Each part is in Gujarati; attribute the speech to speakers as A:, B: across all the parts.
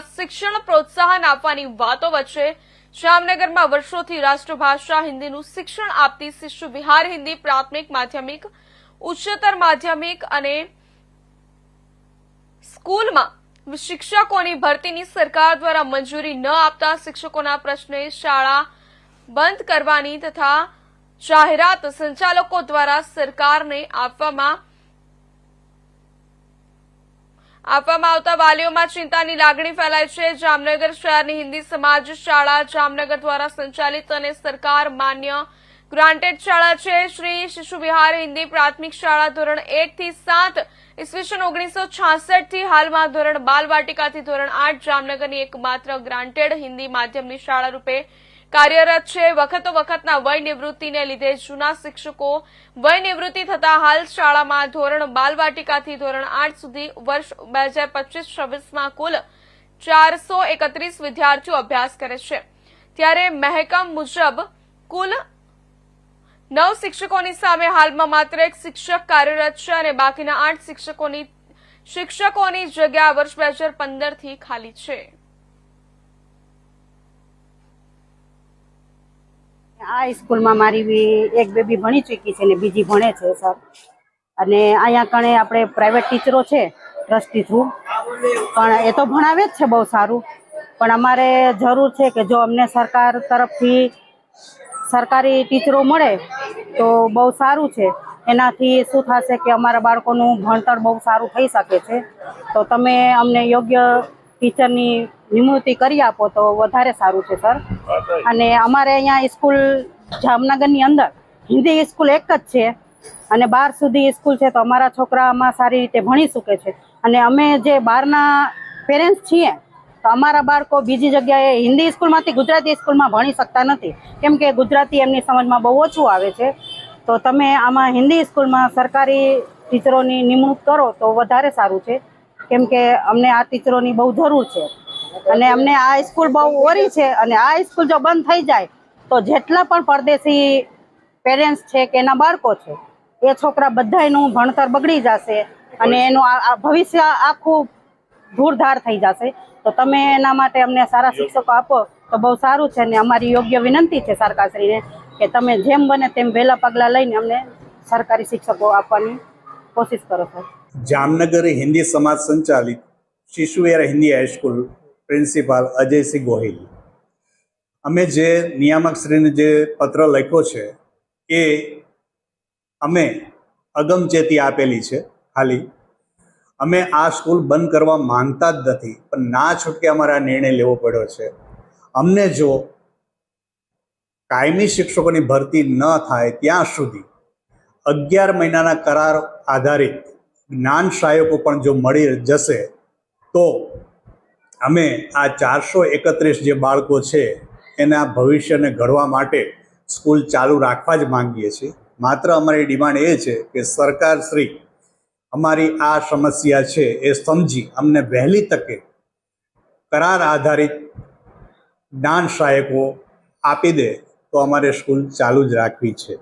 A: શિક્ષણ પ્રોત્સાહન આપવાની વાતો વચ્ચે જામનગરમાં વર્ષોથી રાષ્ટ્રભાષા હિન્દીનું શિક્ષણ આપતી શિશુ વિહાર હિન્દી પ્રાથમિક માધ્યમિક, ઉચ્ચતર માધ્યમિક અને સ્કૂલમાં શિક્ષકોની ભરતીની સરકાર દ્વારા મંજૂરી ન આપતા શિક્ષકોના પ્રશ્ને શાળા બંધ કરવાની તથા જાહેરાત સંચાલકો દ્વારા સરકારને આપવામાં આપવામાં આવતા વાલીઓમાં ચિંતાની લાગણી ફેલાય છે. જામનગર શહેરની હિન્દી સમાજ શાળા જામનગર દ્વારા સંચાલિત અને સરકાર માન્ય ગ્રાન્ટેડ શાળા છે. શ્રી શિશુ વિહાર હિન્દી પ્રાથમિક શાળા ધોરણ એક થી સાત, ઈસવીસન ઓગણીસો છાસઠથી હાલમાં ધોરણ બાલ વાટિકાથી ધોરણ આઠ જામનગરની એકમાત્ર ગ્રાન્ટેડ હિન્દી માધ્યમની શાળા રૂપે કાર્યરત છે. વખતો વખતના વય નિવૃત્તિને લીધે જૂના શિક્ષકો વય નિવૃત્તિ થતા હાલ શાળામાં ધોરણ બાલવાટિકાથી ધોરણ આઠ સુધી વર્ષ બે હજાર પચીસ છવ્વીસમાં કુલ ચારસો એકત્રીસ વિદ્યાર્થીઓ અભ્યાસ કરે છે. ત્યારે મહેકમ મુજબ કુલ નવ શિક્ષકોની સામે હાલમાં માત્ર એક શિક્ષક કાર્યરત છે અને બાકીના આઠ શિક્ષકોની શિક્ષકોની જગ્યા વર્ષ બે હજાર પંદરથી ખાલી છે.
B: આ સ્કૂલમાં મારી એક બેબી ભણી ચૂકી છે ને બીજી ભણે છે, સર. અને અહીંયા કણે આપણે પ્રાઇવેટ ટીચરો છે ટ્રસ્ટી થ્રુ પણ એ તો ભણાવે જ છે બહુ સારું. પણ અમારે જરૂર છે કે જો અમને સરકાર તરફથી સરકારી ટીચરો મળે, તો બહુ સારું છે. એનાથી શું થશે કે અમારા બાળકોનું ભણતર બહુ સારું થઈ શકે છે. તો તમે અમને યોગ્ય ટીચરની નિમણૂક કરી આપો તો વધારે સારું છે, સર. અને અમારે અહીંયા સ્કૂલ જામનગરની અંદર હિન્દી સ્કૂલ એક જ છે. અને બાર સુધી સ્કૂલ છે તો અમારા છોકરામાં સારી રીતે ભણી શકે છે. અને અમે જે બહારના પેરેન્ટ્સ છીએ તો અમારા બાળકો બીજી જગ્યાએ હિન્દી સ્કૂલમાંથી ગુજરાતી સ્કૂલમાં ભણી શકતા નથી. કેમ કે ગુજરાતી એમની સમજમાં બહુ ઓછું આવે છે. તો તમે આમાં હિન્દી સ્કૂલમાં સરકારી ટીચરોની નિમણૂક કરો તો વધારે સારું છે. કેમ કે અમને આ ટીચરોની બહુ જરૂર છે. અને અમને આ સ્કૂલ બહુ ઓરી છે અને આ સ્કૂલ જો બંધ થઈ જાય તો જેટલા પણ પરદેશી પેરેન્ટ્સ છે કે એના બાળકો છે એ છોકરા બધાયનું ભણતર બગડી જશે અને એનું ભવિષ્ય આખું ધૂળધાર થઈ જશે. તો તમે એના માટે અમને સારા શિક્ષકો આપો તો બહુ સારું છે અને અમારી યોગ્ય વિનંતી છે સરકારશ્રીને કે તમે જેમ બને તેમ વહેલા પગલાં લઈને અમને સરકારી શિક્ષકો આપવાની કોશિશ કરો સર
C: જામનગર હિન્દી સમાજ સંચાલિત શિશુએર Hindi high school principal Ajaysinh Gohil. અમે જે નિયામકશ્રીને જે પત્ર લખ્યો છે, એ અમે અગમચેતી આપેલી છે ખાલી. અમે આ સ્કૂલ બંધ કરવા માંગતા જ નથી, પણ ના છૂટકે અમારે આ નિર્ણય લેવો પડ્યો છે. અમને જો કાયમી શિક્ષકોની ભરતી ન થાય ત્યાં સુધી અગિયાર મહિનાના કરાર આધારિત જ્ઞાન સહાયકો પણ જો મળી જશે, તો અમે આ ચારસો એકત્રીસ જે બાળકો છે, એના ભવિષ્યને ઘડવા માટે સ્કૂલ ચાલુ રાખવા જ માંગીએ છીએ. માત્ર અમારી ડિમાન્ડ એ છે કે સરકાર શ્રી અમારી આ સમસ્યા છે એ સમજી અમને વહેલી તકે કરાર આધારિત જ્ઞાન સહાયકો આપી દે તો અમારે સ્કૂલ ચાલુ જ રાખવી છે.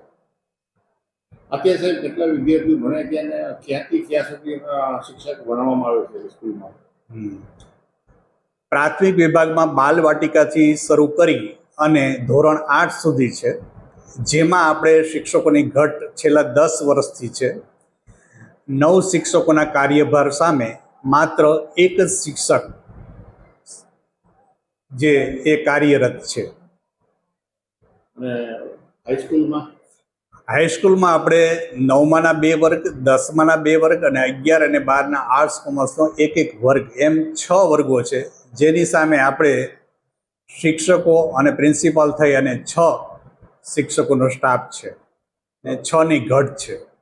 D: અત્યારે સાહેબ કેટલા વિદ્યાર્થીઓ ભણે છે અને ક્યાંથી ક્યાં સુધી શિક્ષક ભણાવવામાં આવે છે સ્કૂલમાં?
C: પ્રાથમિક વિભાગમાં બાલવાટિકાથી શરૂ કરી અને ધોરણ આઠ સુધી છે જેમાં આપણે શિક્ષકોની ઘટ છેલ્લા દસ વર્ષથી છે. નવ શિક્ષકોના કાર્યભાર સામે માત્ર એક જ શિક્ષક જે એ કાર્યરત છે.
D: અને હાઈસ્કૂલમાં
C: હાઈસ્કૂલમાં આપણે નવમાના બે વર્ગ, દસમાના બે વર્ગ અને અગિયાર અને બારના આર્ટ્સ, કોમર્સનો એક એક વર્ગ, એમ છ વર્ગો છે. જેની સામે આપણે શિક્ષકો અને પ્રિન્સિપાલ થઈ અને છ શિક્ષકોનો સ્ટાફ છે. ને છની ઘટ છે.